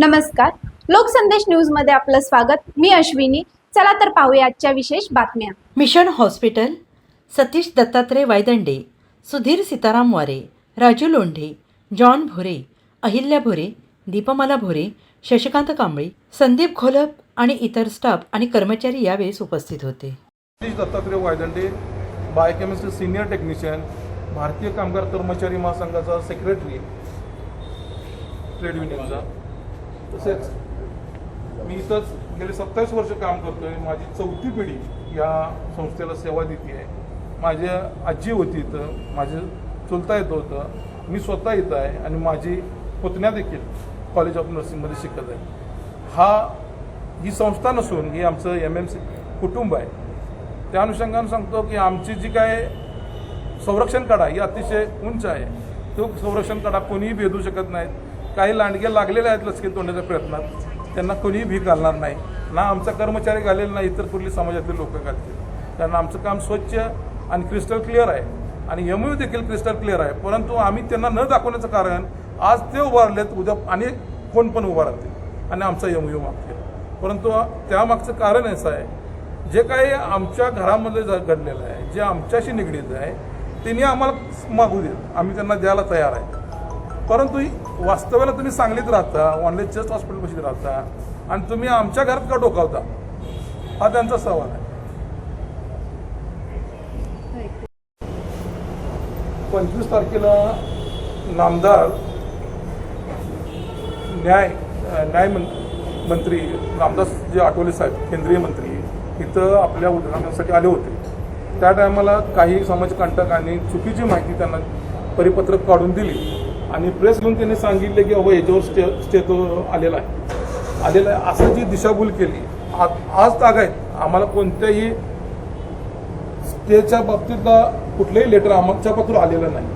नमस्कार. लोकसंदेश न्यूजमध्ये आपलं स्वागत. मी अश्विनी. चला तर पाहूया आजच्या विशेष बातम्या. Mission hospital Satish Dattatray Waydande Sudhir Sitaram Ware Raju Londhe John Bhore Ahilya Bhore Deepmala Bhore Shashikant Kambli Sandeep Gholap आणि इतर स्टाफ आणि कर्मचारी यावेळेस उपस्थित होते. Satish Dattatray Waydande biochemistry senior technician भारतीय कामगार कर्मचारी महासंघाचा सेक्रेटरी ट्रेड युनियनचा तसेच मी इथंच गेले सत्तावीस वर्ष काम करतोय. माझी चौथी पिढी या संस्थेला सेवा देते आहे. माझी आजी होती इथं. माझे चुलता येत होतं. मी स्वतः इथं आहे आणि माझी पुतण्या देखील कॉलेज ऑफ नर्सिंगमध्ये शिकत आहे हा ही संस्था नसून ही आमचं एम एम सी कुटुंब आहे. त्या अनुषंगानं सांगतो की आमची जी काय संरक्षण कडा ही अतिशय उंच आहे. तो संरक्षण कडा कोणीही भेदू शकत नाहीत. काही लांडगे लागलेले आहेत लचके तोंडाच्या प्रयत्नात. त्यांना कोणीही भीक घालणार नाही. ना आमचा कर्मचारी घालेल ना इतर कुठली समाजातले लोक घालतील. कारण आमचं काम स्वच्छ आणि क्रिस्टल क्लिअर आहे. आणि यमयू देखील क्रिस्टल क्लिअर आहे. परंतु आम्ही त्यांना न दाखवण्याचं कारण आज ते उभारलेत उद्या अनेक कोण पण उभा राहतील. आणि आमचा यमयू मागतील परंतु त्यामागचं कारण असं आहे जे काही आमच्या घरामध्ये ज- घडलेलं आहे जे आमच्याशी निगडीत आहे त्यांनी आम्हाला मागू देत. आम्ही त्यांना द्यायला तयार आहे. परंतु वास्तव्याला तुम्ही सांगलीत राहता ऑनलाईन चेस्ट हॉस्पिटलपाशी राहता आणि तुम्ही आमच्या घरात का डोकावता? हा त्यांचा सवाल आहे. पंचवीस तारखेला नामदार न्याय न्याय मंत्री रामदास जे आठवले साहेब केंद्रीय मंत्री इथं आपल्या उद्घाटनासाठी आले होते. त्या टायमाला काही समाजकंटकांनी चुकीची माहिती त्यांना परिपत्रक काढून दिली. आणि प्रेस घेऊन त्यांनी सांगितले की अहो याच्यावर स्टे स्टे तो आलेला आहे. आलेला आहे. असं जी दिशाभूल केली आज आज आहे आम्हाला कोणत्याही स्टेच्या बाबतीतला कुठलंही लेटर आमच्या पात्र आलेलं नाही.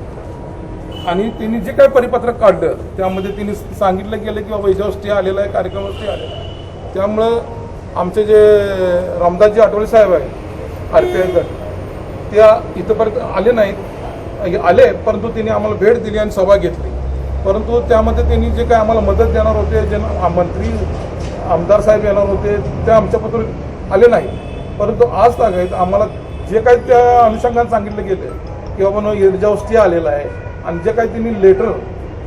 आणि त्यांनी जे काही परिपत्रक काढलं त्यामध्ये त्यांनी सांगितलं गेलं की बाबा याच्यावर स्टे आलेला आहे कार्यक्रमावर स्टे आलेला आहे. त्यामुळं आमचे जे रामदासजी आठवले साहेब आहे आर पी आय त्या इथंपर्यंत आले नाहीत. आले परंतु त्यांनी आम्हाला भेट दिली आणि सभा घेतली. परंतु त्यामध्ये त्यांनी जे काय आम्हाला मदत देणार होते जे मंत्री आमदार साहेब येणार होते ते आमच्यापत्र आले नाही. परंतु आज तागायत आम्हाला जे काही त्या अनुषंगाने सांगितलं गेलं की बाबा नो याच्यावर स्टे आलेला आहे आणि जे काही त्यांनी लेटर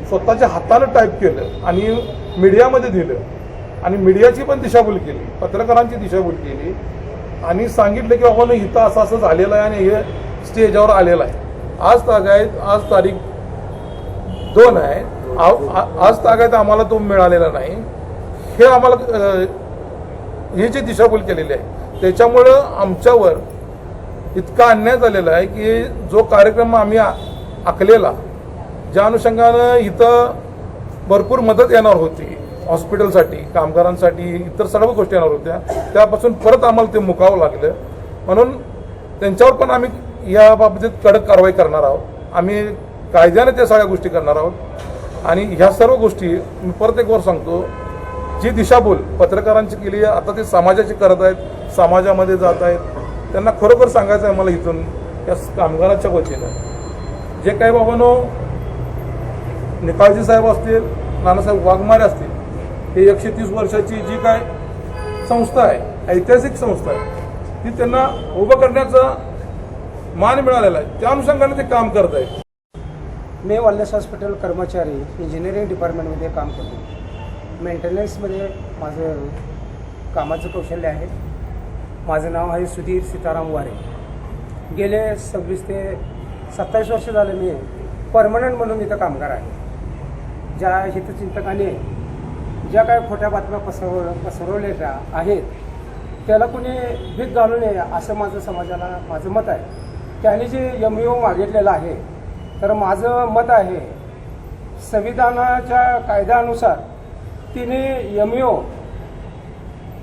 स्वतःच्या हातानं टाईप केलं आणि मीडियामध्ये दिलं आणि मीडियाची पण दिशाभूल केली पत्रकारांची दिशाभूल केली आणि सांगितलं की बाबा इथं असं असं झालेलं आहे आणि हे स्टेजवर आलेलं आहे. आज तागायत आज तारीख दोन आहे. आ- आ- आज तागायत आम्हाला तो मिळालेला नाही. हे आम्हाला ही जी दिशाभूल केलेली आहे त्याच्यामुळं आमच्यावर इतका अन्याय झालेला आहे की जो कार्यक्रम आम्ही आखलेला ज्या अनुषंगानं इथं भरपूर मदत येणार होती. हॉस्पिटलसाठी कामगारांसाठी इतर सर्व गोष्टी येणार होत्या. त्यापासून परत आम्हाला ते मुकावं लागलं. म्हणून त्यांच्यावर पण आम्ही या बाबतीत कडक कारवाई करणार आहोत. आम्ही कायद्याने त्या सगळ्या गोष्टी करणार आहोत. आणि ह्या सर्व गोष्टी मी परत एक वर सांगतो. जी दिशाभूल पत्रकारांची केली आहे आता ते समाजाची करत आहेत समाजामध्ये जात आहेत. त्यांना खरोखर सांगायचं आहे मला इथून या कामगाराच्या वतीनं. जे काही बाबांनो निकाळजी साहेब असतील नानासाहेब वाघमारे असतील हे एकशे तीस वर्षाची जी काय संस्था आहे ऐतिहासिक संस्था आहे ती त्यांना उभं करण्याचा मान मिळालेला आहे. त्या अनुषंगाने ते काम करत आहे मी वॉलनेस हॉस्पिटल कर्मचारी इंजिनिअरिंग डिपार्टमेंटमध्ये काम करतो. मेंटेनन्समध्ये माझं कामाचं कौशल्य आहे. माझं नाव आहे सुधीर सीताराम वारे. गेले सव्वीस ते सत्तावीस वर्ष झाले मी परमनंट म्हणून इथं कामगार आहे. ज्या हितचिंतकाने ज्या काय खोट्या बातम्या पसरव पसरवलेल्या आहेत त्याला कुणी भीक घालू नये असं माझं समाजाला माझं मत आहे. त्यांनी जे एम यू मागितलेलं आहे तर माझं मत आहे संविधानाच्या कायद्यानुसार तिने एम यू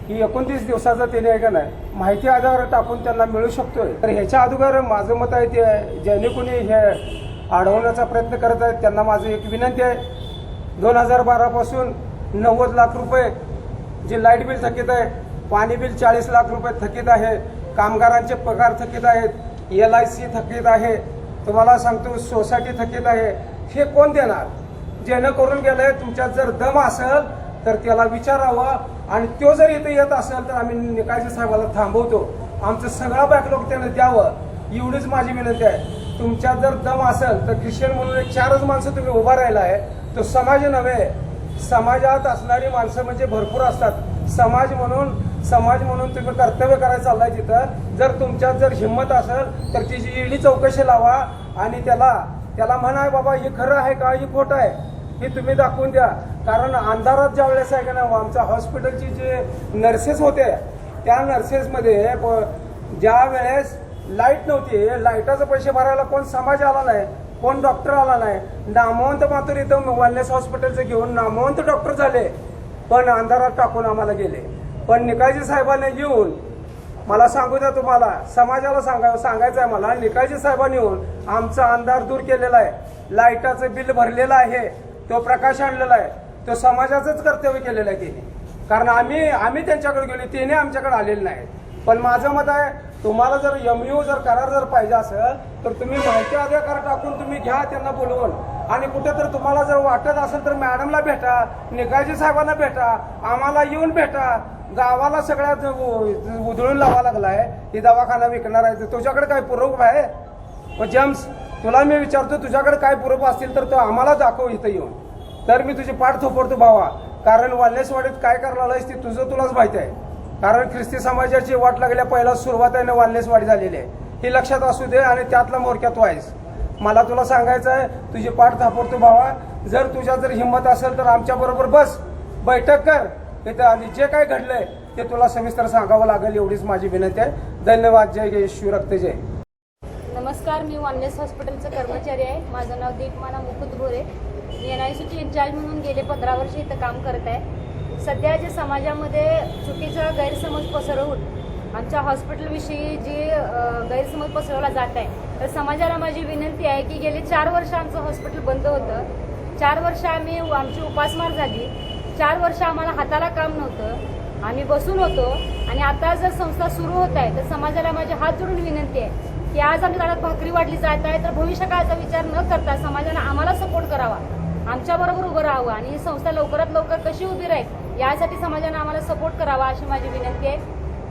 ही एकोणतीस दिवसाचा तिने आहे का नाही माहिती आधार टाकून त्यांना मिळू शकतोय. तर ह्याच्या अगोदर माझं मत आहे ते आहे, कोणी हे अडवण्याचा प्रयत्न करत आहेत त्यांना माझी एक विनंती आहे. दोन हजार बारापासून नव्वद लाख रुपये जे लाइट बिल थकीत आहे पाणी बिल चाळीस लाख रुपये थकीत आहे कामगारांचे पगार थकीत आहेत एल आय सी थकीत आहे तुम्हाला सांगतो सोसायटी थकीत आहे हे कोण देणार? जेणेकरून गेलंय तुमच्यात जर दम असेल तर त्याला विचारावं. आणि तो जर इथे येत असेल तर आम्ही निकालजी साहेबाला थांबवतो. आमचं सगळा बॅकलॉग त्यानं द्यावं. एवढीच माझी विनंती आहे. तुमच्यात जर दम असेल तर ख्रिश्चन म्हणून एक चारच माणसं तुम्ही उभा राहिला आहे तो समाज नव्हे. समाजात असणारी माणसं म्हणजे भरपूर असतात. समाज म्हणून समाज म्हणून तुम्ही कर्तव्य करायला चाललाय तिथं. जर तुमच्यात जर हिंमत असेल तर तिची ईडी चौकशी लावा आणि त्याला त्याला म्हणाय बाबा हे खरं आहे का? हे खोटं आहे? हे तुम्ही दाखवून द्या. कारण अंधारात ज्या वेळेस आहे का ना हो, आमच्या हॉस्पिटलची जे नर्सेस होते त्या नर्सेसमध्ये प- ज्या वेळेस लाइट नव्हती लाईटाचे पैसे भरायला कोण समाज आला नाही कोण डॉक्टर आला नाही नामवंत मात्र इथं वेलनेस हॉस्पिटलचं घेऊन नामवंत डॉक्टर झाले. पण अंधारात टाकून आम्हाला गेले. पण निकाळजी साहेबांनी येऊन मला सांगू द्या तुम्हाला समाजाला सांगा सांगायचं आहे मला निकाळजी साहेबांनी येऊन आमचा अंधार दूर केलेला आहे लाईटाचं बिल भरलेलं आहे तो प्रकाश आणलेला आहे तो समाजाचंच कर्तव्य केलेलं आहे तिने. कारण आम्ही आम्ही त्यांच्याकडे गेलो तिने आमच्याकडे आलेले नाही. पण माझं मत आहे तुम्हाला जर एमयू जर करार जर पाहिजे असेल तर तुम्ही माहिती अधिकार टाकून तुम्ही घ्या त्यांना बोलवून. आणि कुठे तर तुम्हाला जर वाटत असेल तर मॅडमला भेटा निकाळजी साहेबांना भेटा आम्हाला येऊन भेटा गावाला सगळ्यात उधळून लावा लागलाय. हे दवाखाना विकणार आहे. तर तुझ्याकडे काय पुरवू आहे? मग जेम्स तुला मी विचारतो तुझ्याकडे काय पुरवू असतील तर तो आम्हाला दाखव इथं येऊन. तर मी तुझी पाठ थोपडतो भावा. कारण वाल्हेसवाडीत काय करायला आहेस ते तुझं तुलाच माहिती आहे. कारण ख्रिस्ती समाजाची वाट लागल्या पहिला सुरुवात आहे ना झालेली आहे. हे लक्षात असू दे आणि त्यातला मोरक्यात आहेस. मला तुला सांगायचं आहे तुझी पाठ थापडतो भावा. जर तुझ्या जर हिंमत असेल तर आमच्याबरोबर बस. बैठक कर. तिथं आणि जे काय घडलंय ते तुला सविस्तर सांगावं लागेल एवढीच माझी विनंती आहे. धन्यवाद जय जय शिवरक्त जय. नमस्कार मी वानलेस हॉस्पिटलचं कर्मचारी आहे. माझं नाव दीपमाना मुकुंद भोरे. मी एन आय सीची इन्चार्ज म्हणून गेले पंधरा वर्ष इथं काम करत आहे. सध्या जे समाजामध्ये चुकीचा गैरसमज पसरवून आमच्या हॉस्पिटलविषयी जे गैरसमज पसरवला जात आहे तर समाजाला माझी विनंती आहे की गेले चार वर्ष आमचं हॉस्पिटल बंद होतं. चार वर्ष आम्ही आमची उपासमार झाली. चार वर्ष आम्हाला हाताला काम नव्हतं. आम्ही बसून होतो. आणि आता जर संस्था सुरू होत आहे तर समाजाला माझी हात जोडून विनंती आहे की आज आमच्या दारात भाकरी वाढली जात आहे तर भविष्यकाळाचा विचार न करता समाजाने आम्हाला सपोर्ट करावा. आमच्या बरोबर उभं राहावं आणि ही संस्था लवकरात लवकर कशी उभी राहील यासाठी समाजाने आम्हाला सपोर्ट करावा अशी माझी विनंती आहे.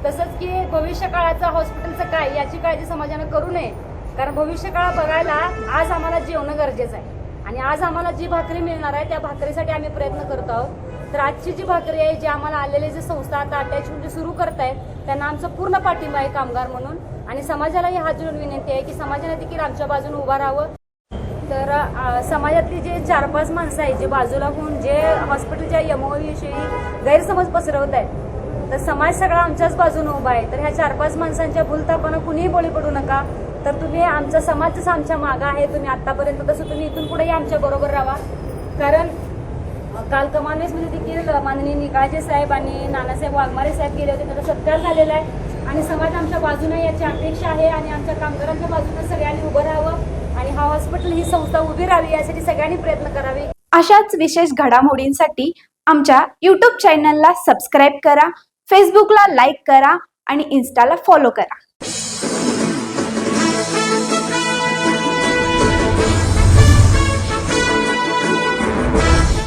तसंच की भविष्यकाळाचा हॉस्पिटलचं काय याची काळजी समाजानं करू नये. कारण भविष्यकाळ बघायला आज आम्हाला जेवणं गरजेचं आहे. आणि आज आम्हाला जी भाकरी मिळणार आहे त्या भाकरीसाठी आम्ही प्रयत्न करत आहोत. तर आजची जी भाकरी आहे जी आम्हाला आलेले जे संस्था आता अटॅच म्हणजे सुरू करत आहेत त्यांना आमचा पूर्ण पाठिंबा आहे कामगार म्हणून. आणि समाजालाही हात जोडून विनंती आहे की समाजाने देखील आमच्या बाजूने उभं राहावं. तर समाजातली जे चार पाच माणसं आहेत जे बाजूला होऊन जे हॉस्पिटलच्या यमोविषयी गैरसमज पसरवत आहेत तर समाज सगळा आमच्याच बाजूने उभा आहे. तर ह्या चार पाच माणसांच्या भूलतापानं कुणीही बळी पडू नका. तर तुम्ही आमचा समाजच आमच्या मागं आहे तुम्ही आतापर्यंत तसं तुम्ही इथून पुढेही आमच्या बरोबर राहा. कारण अ, म्हणजे ते देखील माननीय निकाळजे साहेब आणि नानासाहेब वाघमारे साहेब गेले होते. त्याचा सत्कार झालेला आहे. आणि समाज आमच्या बाजूने याची अपेक्षा आहे आणि आमच्या कामगारांच्या बाजूने सगळ्यांनी उभं राहावं आणि हा हॉस्पिटल ही संस्था उभी राहावी यासाठी सगळ्यांनी प्रयत्न करावे. अशाच विशेष घडामोडींसाठी आमच्या यूट्यूब चॅनलला सबस्क्राईब करा फेसबुकला लाईक करा आणि इन्स्टाला फॉलो करा.